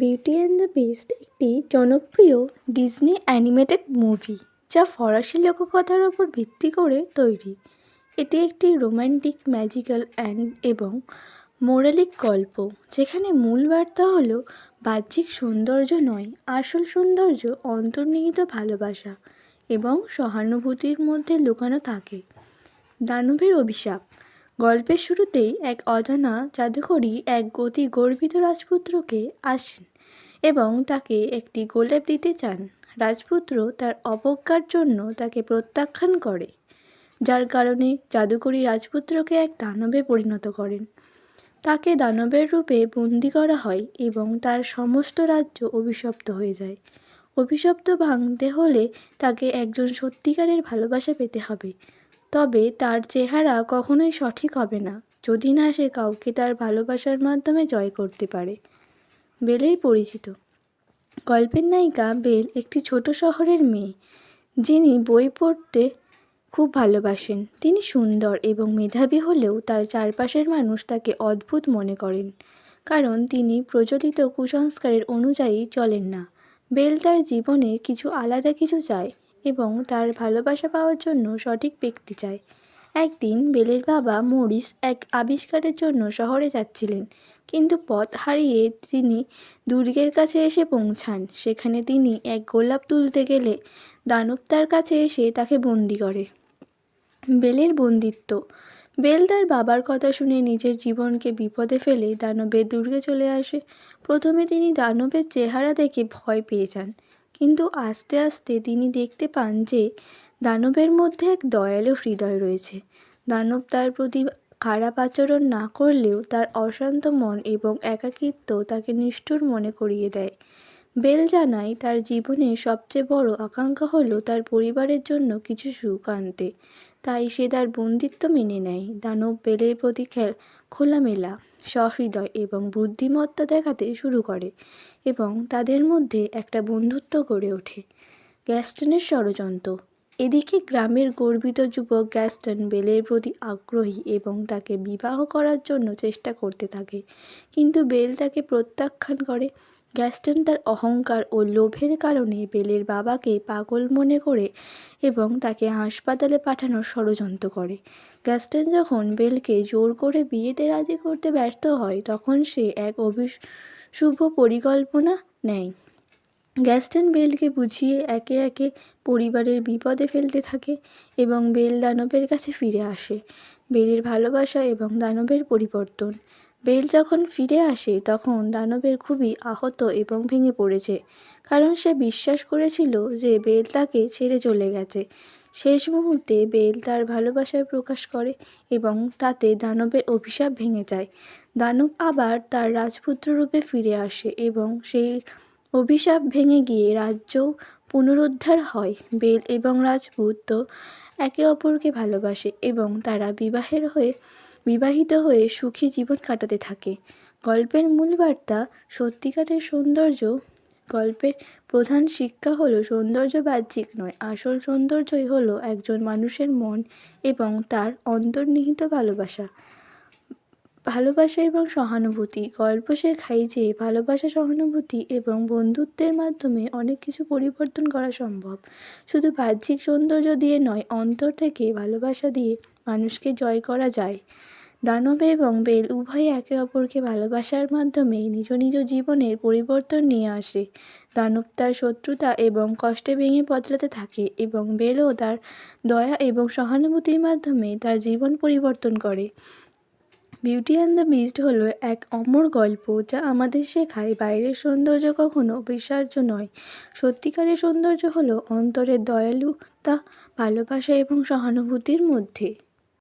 Beauty and the beast একটি জনপ্রিয় Disney animated movie যা ফরাসি লোককথার ওপর ভিত্তি করে তৈরি। এটি একটি রোম্যান্টিক ম্যাজিক্যাল অ্যান্ড এবং মোরালিক গল্প, যেখানে মূল বার্তা হল বাহ্যিক সৌন্দর্য নয়, আসল সৌন্দর্য অন্তর্নিহিত ভালোবাসা এবং সহানুভূতির মধ্যে লুকানো থাকে। দানবের অভিশাপ গল্পের শুরুতেই এক অজানা জাদুকরী এক গতি গর্বিত রাজপুত্রকে আসেন এবং তাকে একটি গোলাপ দিতে চান। রাজপুত্র তার অবজ্ঞার জন্য তাকে প্রত্যাখ্যান করে, যার কারণে জাদুকরী রাজপুত্রকে এক দানবে পরিণত করেন। তাকে দানবের রূপে বন্দি করা হয় এবং তার সমস্ত রাজ্য অভিশপ্ত হয়ে যায়। অভিশপ্ত ভাঙতে হলে তাকে একজন সত্যিকারের ভালোবাসা পেতে হবে। তবে তার চেহারা কখনোই সঠিক হবে না। যদি না সে কাউকে তার ভালোবাসার মাধ্যমে জয় করতে পারে। বেলের পরিচিত। গল্পের নায়িকা বেল একটি ছোট শহরের মেয়ে, যিনি বই পড়তে খুব ভালোবাসেন। তিনি সুন্দর এবং মেধাবী হলেও তার চারপাশের মানুষ তাকে অদ্ভুত মনে করেন। কারণ তিনি প্রচলিত কুসংস্কারের অনুযায়ী চলেন না। বেল তার জীবনে কিছু আলাদা কিছু চায়। এবং তার ভালোবাসা পাওয়ার জন্য সঠিক ব্যক্তি চায়। একদিন বেলের বাবা মরিস এক আবিষ্কারের জন্য শহরে যাচ্ছিলেন, কিন্তু পথ হারিয়ে তিনি দুর্গের কাছে এসে পৌঁছান। সেখানে তিনি এক গোলাপ তুলতে গেলে দানব তার কাছে এসে তাকে বন্দি করে। বেলের বন্দিত্ব। বেল তার বাবার কথা শুনে নিজের জীবনকে বিপদে ফেলে দানবের দুর্গে চলে আসে। প্রথমে তিনি দানবের চেহারা দেখে ভয় পেয়ে যান। কিন্তু আস্তে আস্তে তিনি দেখতে পান যে দানবের মধ্যে এক দয়ালু হৃদয় রয়েছে। দানব তার প্রতি খারাপ আচরণ না করলেও তার অশান্ত মন এবং একাকিত্ব তাকে নিষ্ঠুর মনে করিয়ে দেয়। বেল জানায়, তার জীবনে সবচেয়ে বড় আকাঙ্ক্ষা হলো তার পরিবারের জন্য কিছু সুখ আনতে। তাই সে তার বন্দিত্ব মেনে নেয়। দানব বেলের প্রতি খোলামেলা, সহৃদয় এবং বুদ্ধিমত্তা দেখাতে শুরু করে এবং তাদের মধ্যে একটা বন্ধুত্ব গড়ে ওঠে। গ্যাস্টনের ষড়যন্ত্র। এদিকে গ্রামের গর্বিত যুবক গ্যাস্টন বেলের প্রতি আগ্রহী এবং তাকে বিবাহ করার জন্য চেষ্টা করতে থাকে। কিন্তু বেল তাকে প্রত্যাখ্যান করে। গ্যাস্টন তার অহংকার ও লোভের কারণে বেলের বাবাকে পাগল মনে করে এবং তাকে হাসপাতালে পাঠানোর ষড়যন্ত্র করে। গ্যাস্টন যখন বেলকে জোর করে বিয়েতে রাজি করতে ব্যর্থ হয়, তখন সে এক অভিশুভ পরিকল্পনা নেয়। গ্যাস্টন বেলকে বুঝিয়ে একে একে পরিবারের বিপদে ফেলতে থাকে এবং বেল দানবের কাছে ফিরে আসে। বেলের ভালোবাসা এবং দানবের পরিবর্তন। বেল যখন ফিরে আসে, তখন দানবের খুবই আহত এবং ভেঙে পড়েছে। কারণ সে বিশ্বাস করেছিল যে বেল তাকে ছেড়ে চলে গেছে। শেষ মুহূর্তে বেল তার ভালোবাসায় প্রকাশ করে এবং তাতে দানবের অভিশাপ ভেঙে যায়। দানব আবার তার রাজপুত্র রূপে ফিরে আসে এবং সেই অভিশাপ ভেঙে গিয়ে রাজ্য পুনরুদ্ধার হয়। বেল এবং রাজপুত একে অপরকে ভালোবাসে এবং তারা বিবাহের হয়ে বিবাহিত হয়ে সুখী জীবন কাটাতে থাকে। গল্পের মূল বার্তা, সত্যিকারের সৌন্দর্য। গল্পের প্রধান শিক্ষা হলো সৌন্দর্য বাহ্যিক নয়, আসল সৌন্দর্যই হলো একজন মানুষের মন এবং তার অন্তর্নিহিত ভালোবাসা। ভালোবাসা এবং সহানুভূতি। গল্প শেখায় যে ভালোবাসা, সহানুভূতি এবং বন্ধুত্বের মাধ্যমে অনেক কিছু পরিবর্তন করা সম্ভব। শুধু বাহ্যিক সৌন্দর্য দিয়ে নয়, অন্তর থেকে ভালোবাসা দিয়ে মানুষকে জয় করা যায়। দানব এবং বেল উভয়ে একে অপরকে ভালোবাসার মাধ্যমে নিজ নিজ জীবনের পরিবর্তন নিয়ে আসে। দানব তার শত্রুতা এবং কষ্টে ভেঙে বদলাতে থাকে এবং বেলও তার দয়া এবং সহানুভূতির মাধ্যমে তার জীবন পরিবর্তন করে। বিউটি অ্যান্ড দ্য বিস্ট হলো এক অমর গল্প যা আমাদের শেখায় বাইরের সৌন্দর্য কখনো বিশ্বার্য নয়। সত্যিকারের সৌন্দর্য হলো অন্তরের দয়ালুতা, ভালোবাসা এবং সহানুভূতির মধ্যে।